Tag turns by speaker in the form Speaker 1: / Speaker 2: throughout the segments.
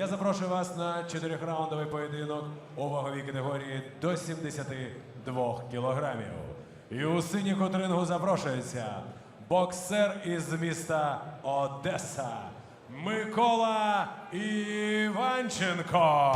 Speaker 1: Я запрошую вас на чотирьохраундовий поєдинок у ваговій категорії до 72 кілограмів. І у синій котрингу запрошується боксер із міста Одеса Микола Іванченко.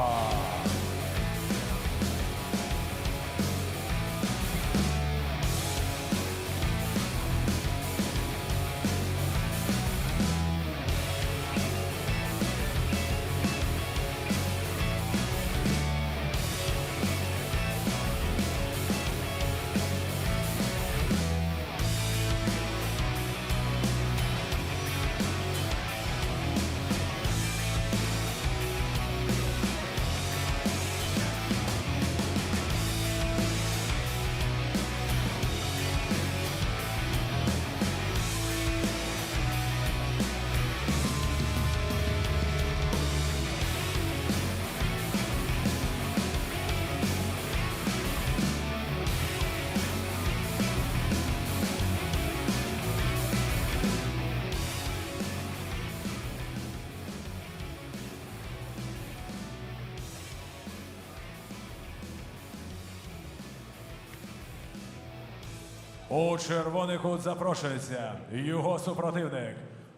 Speaker 1: У червоний кут запрошується його супротивник.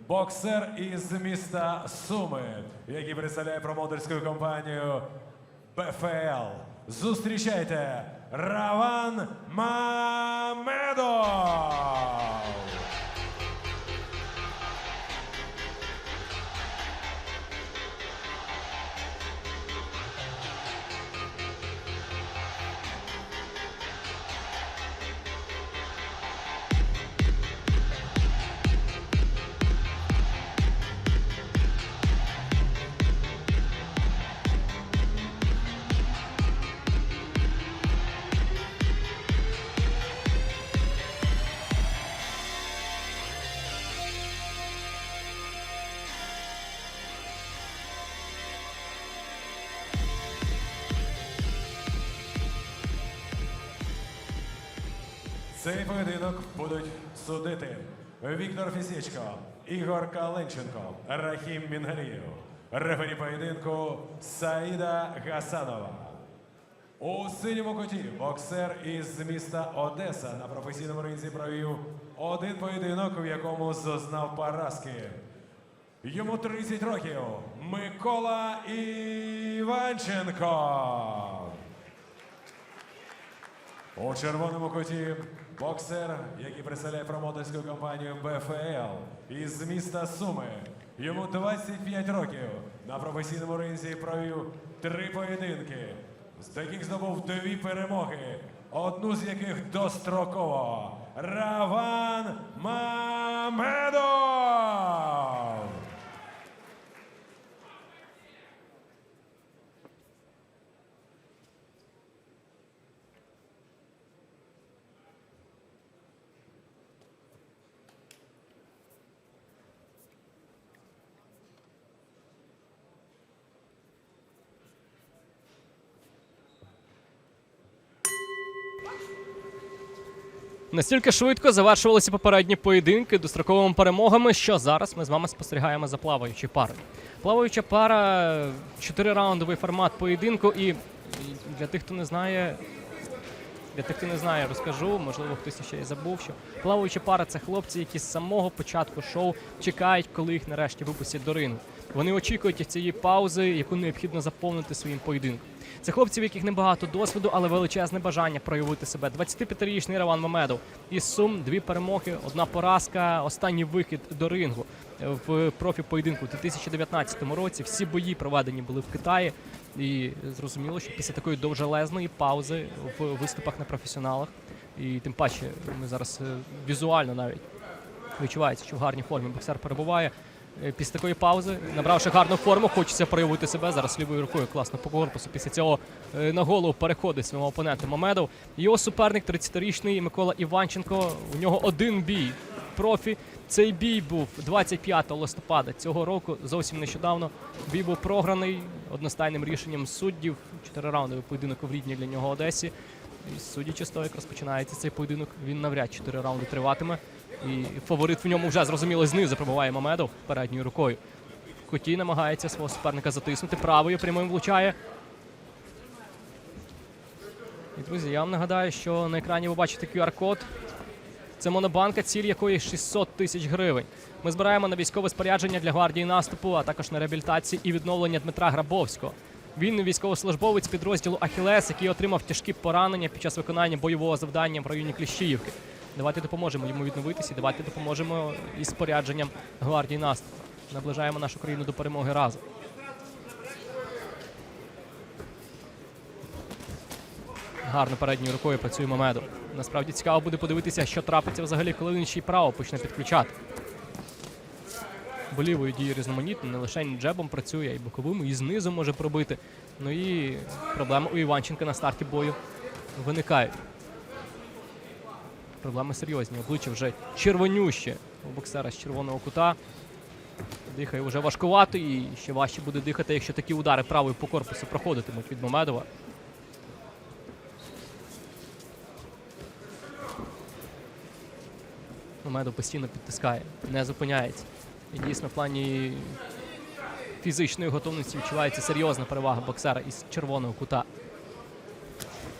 Speaker 1: Боксер із міста Суми, який представляє промоутерську компанію БФЛ. Зустрічайте Раван Мамедов! Цей поєдинок будуть судити Віктор Фісічко, Ігор Каленченко, Рахім Мінгалієв. Рефері поєдинку Саїда Гасанова. У синьому куті боксер із міста Одеса на професійному ринзі провів один поєдинок, в якому зазнав поразки. Йому 30 років. Микола Іванченко. У червоному куті боксер, який представляє промоутерську компанію БФЛ із міста Суми. Йому 25 років. На професійному ринзі провів три поєдинки, з яких здобув дві перемоги, одну з яких достроково. Раван Мамедов!
Speaker 2: Настільки швидко завершувалися попередні поєдинки достроковими перемогами, що зараз ми з вами спостерігаємо за плаваючою парою. Плаваюча пара чотирираундовий формат поєдинку, і для тих, хто не знає, для тих, хто не знає, розкажу, можливо, хтось ще й забув, що плаваюча пара це хлопці, які з самого початку шоу чекають, коли їх нарешті випустять до рингу. Вони очікують цієї паузи, яку необхідно заповнити своїм поєдинком. Це хлопці, в яких небагато досвіду, але величезне бажання проявити себе. 25-річний Раван Мамедов із Сум, дві перемоги, одна поразка, останній вихід до рингу в профі поєдинку у 2019 році. Всі бої проведені були в Китаї, і зрозуміло, що після такої довжелезної паузи в виступах на професіоналах, і тим паче ми зараз е, візуально навіть відчувається, що в гарній формі боксер перебуває. Е, Після такої паузи, набравши гарну форму, хочеться проявити себе. Зараз лівою рукою класно по корпусу. Після цього е, на голову переходить своєму опоненту Мамедов. Його суперник 30-річний Микола Іванченко. У нього один бій профі. Цей бій був 25 листопада цього року. Зовсім нещодавно. Бій був програний одностайним рішенням суддів. Чотирираундовий поєдинок в рідній для нього Одесі. І судячи з того, як розпочинається цей поєдинок, він навряд 4 раунди триватиме. І фаворит в ньому вже зрозуміло знизу пробиває Мамедов передньою рукою. куті намагається свого суперника затиснути. Правою прямим влучає. І, друзі, я вам нагадаю, що на екрані ви бачите QR-код. Це монобанка, ціль якої 600 тисяч гривень. Ми збираємо на військове спорядження для гвардії наступу, а також на реабілітацію і відновлення Дмитра Грабовського. Він військовослужбовець підрозділу Ахілес, який отримав тяжкі поранення під час виконання бойового завдання в районі Кліщіївки. Давайте допоможемо йому відновитися, давайте допоможемо із спорядженням гвардії наступу. Наближаємо нашу країну до перемоги разом. Гарно передньою рукою працює Мамедов. Насправді цікаво буде подивитися, що трапиться взагалі, коли він ще й право почне підключати. Бо лівою діє різноманітно, не лише джебом працює, й боковим, і знизу може пробити. Ну і проблеми у Іванченка на старті бою виникають. Проблеми серйозні. Обличчя вже червонюще у боксера з червоного кута. Дихає вже важкувато і ще важче буде дихати, якщо такі удари правою по корпусу проходитимуть від Мамедова. Мамедов постійно підтискає, не зупиняється. І дійсно в плані фізичної готовності відчувається серйозна перевага боксера із червоного кута.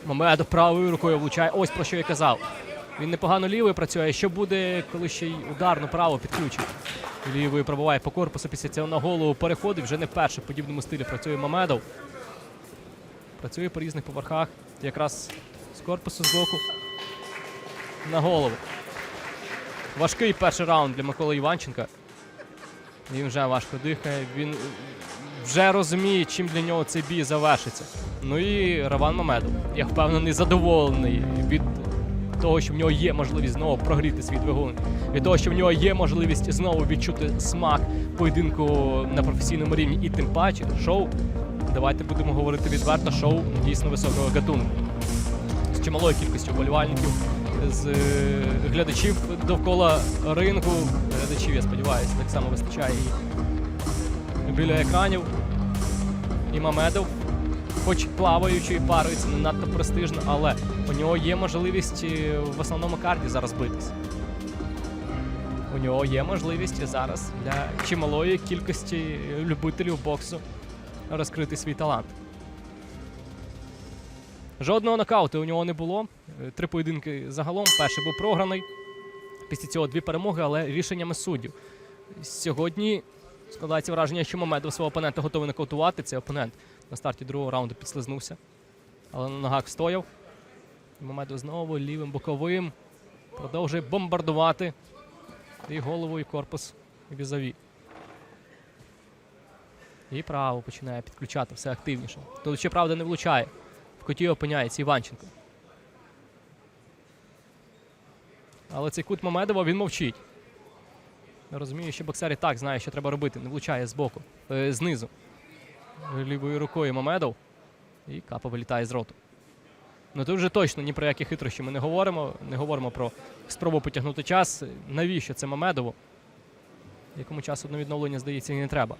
Speaker 2: Мамедов правою рукою влучає. Ось про що я казав. Він непогано лівою працює. Що буде, коли ще й ударну право підключить? Лівою пробиває по корпусу, після цього на голову переходить. Вже не вперше в подібному стилі працює Мамедов. Працює по різних поверхах. Якраз з корпусу з боку на голову. Важкий перший раунд для Миколи Іванченка. Він вже важко дихає. Він вже розуміє, чим для нього цей бій завершиться. Ну і Раван Мамедов. Я впевнений, задоволений від того, що в нього є можливість знову прогріти свій двигун. Від того, що в нього є можливість знову відчути смак поєдинку на професійному рівні. І тим паче шоу. Давайте будемо говорити відверто, шоу дійсно високого гатунку. З чималою кількістю вболівальників, з е, глядачів довкола рингу. Глядачів, я сподіваюся, так само вистачає і біля екранів. І Мамедов, хоч плаваючою парою, це не надто престижно, але у нього є можливість е, в основному карді зараз битись. У нього є можливість зараз для чималої кількості любителів боксу розкрити свій талант. Жодного нокауту у нього не було. Е, Три поєдинки загалом. Перший був програний. Після цього дві перемоги, але рішеннями суддів. Сьогодні складається враження, що Мамедов свого опонента готовий нокаутувати. Цей опонент на старті другого раунду підслизнувся. Але на ногах стояв. Мамедов знову лівим боковим. Продовжує бомбардувати. І голову, і корпус візаві. І право починає підключати все активніше. Тут ще правда не влучає. Куті опиняється Іванченко. Але цей кут Мамедова він мовчить. Розумію, що боксер і так знає, що треба робити. Не влучає збоку, е, знизу. Лівою рукою Мамедов. І капа вилітає з роту. Ну тут вже точно ні про які хитрощі ми не говоримо. Не говоримо про спробу потягнути час. Навіщо це Мамедову? Якому часу на відновлення, здається, і не треба.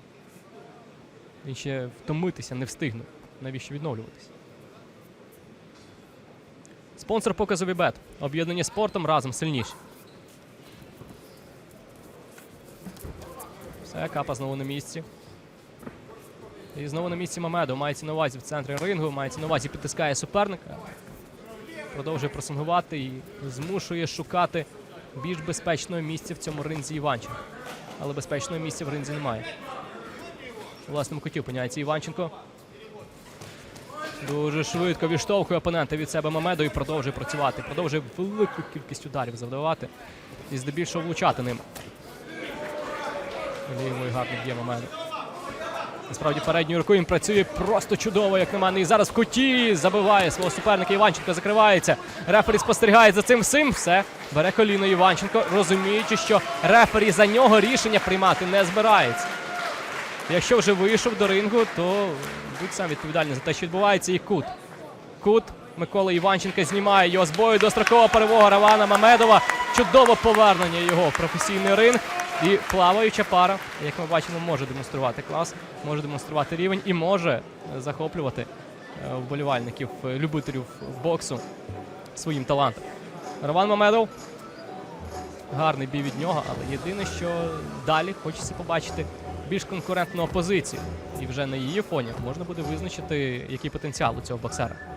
Speaker 2: Він ще втомитися не встигне. Навіщо відновлюватися? Спонсор показу Вібет. Об'єднані спортом разом сильніші. Все, капа знову на місці. І знову на місці Мамедов. Мається на увазі в центрі рингу, мається на увазі підтискає суперника. Продовжує просингувати і змушує шукати більш безпечного місця в цьому ринзі Іванченко. Але безпечного місця в ринзі немає. У власному куті опиняється Іванченко. Дуже швидко відштовхує опонента від себе Мамедо і продовжує працювати. Продовжує велику кількість ударів завдавати і здебільшого влучати ним. Лівою гарно б'є Мамедо. Насправді передньою рукою він працює просто чудово, як на мене. І зараз в куті забиває свого суперника. Іванченко закривається. Рефері спостерігає за цим всім. Все бере коліно Іванченко, розуміючи, що рефері за нього рішення приймати не збирається. Якщо вже вийшов до рингу, то будь сам відповідальний за те, що відбувається. І кут. Кут Микола Іванченка знімає його з бою. Дострокова перемога Равана Мамедова. Чудове повернення його в професійний ринг. І плаваюча пара, як ми бачимо, може демонструвати клас, може демонструвати рівень і може захоплювати е, вболівальників, е, любителів боксу своїм талантом. Раван Мамедов. Гарний бій від нього, але єдине, що далі хочеться побачити більш конкурентну опозицію. І вже на її фоні можна буде визначити, який потенціал у цього боксера.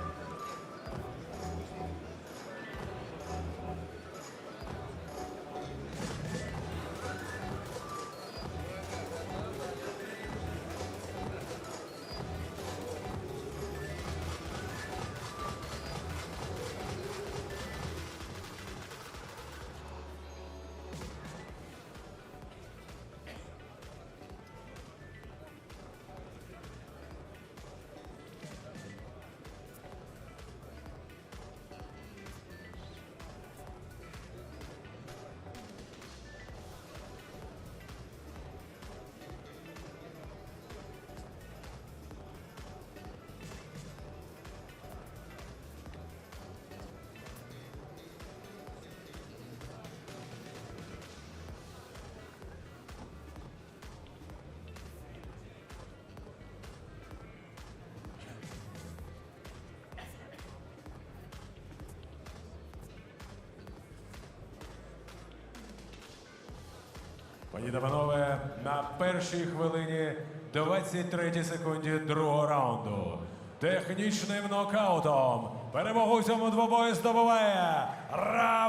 Speaker 1: Пані та на першій хвилині 23 секунді другого раунду. Технічним нокаутом перемогу цьому двобою здобуває Мамедов!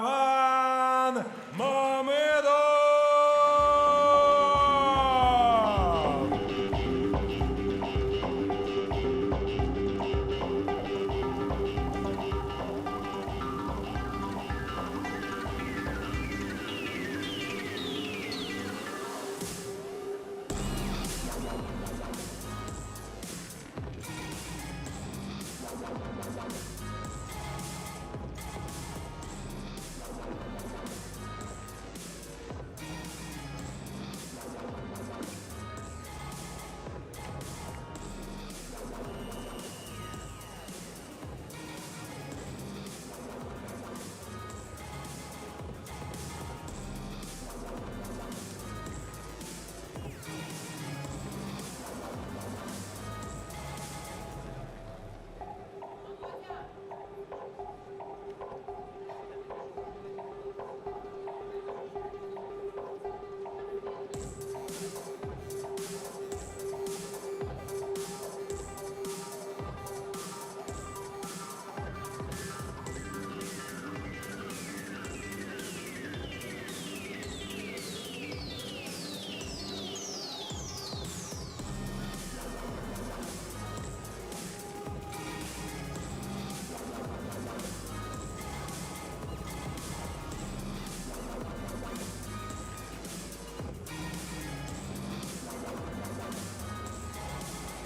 Speaker 1: Thank you.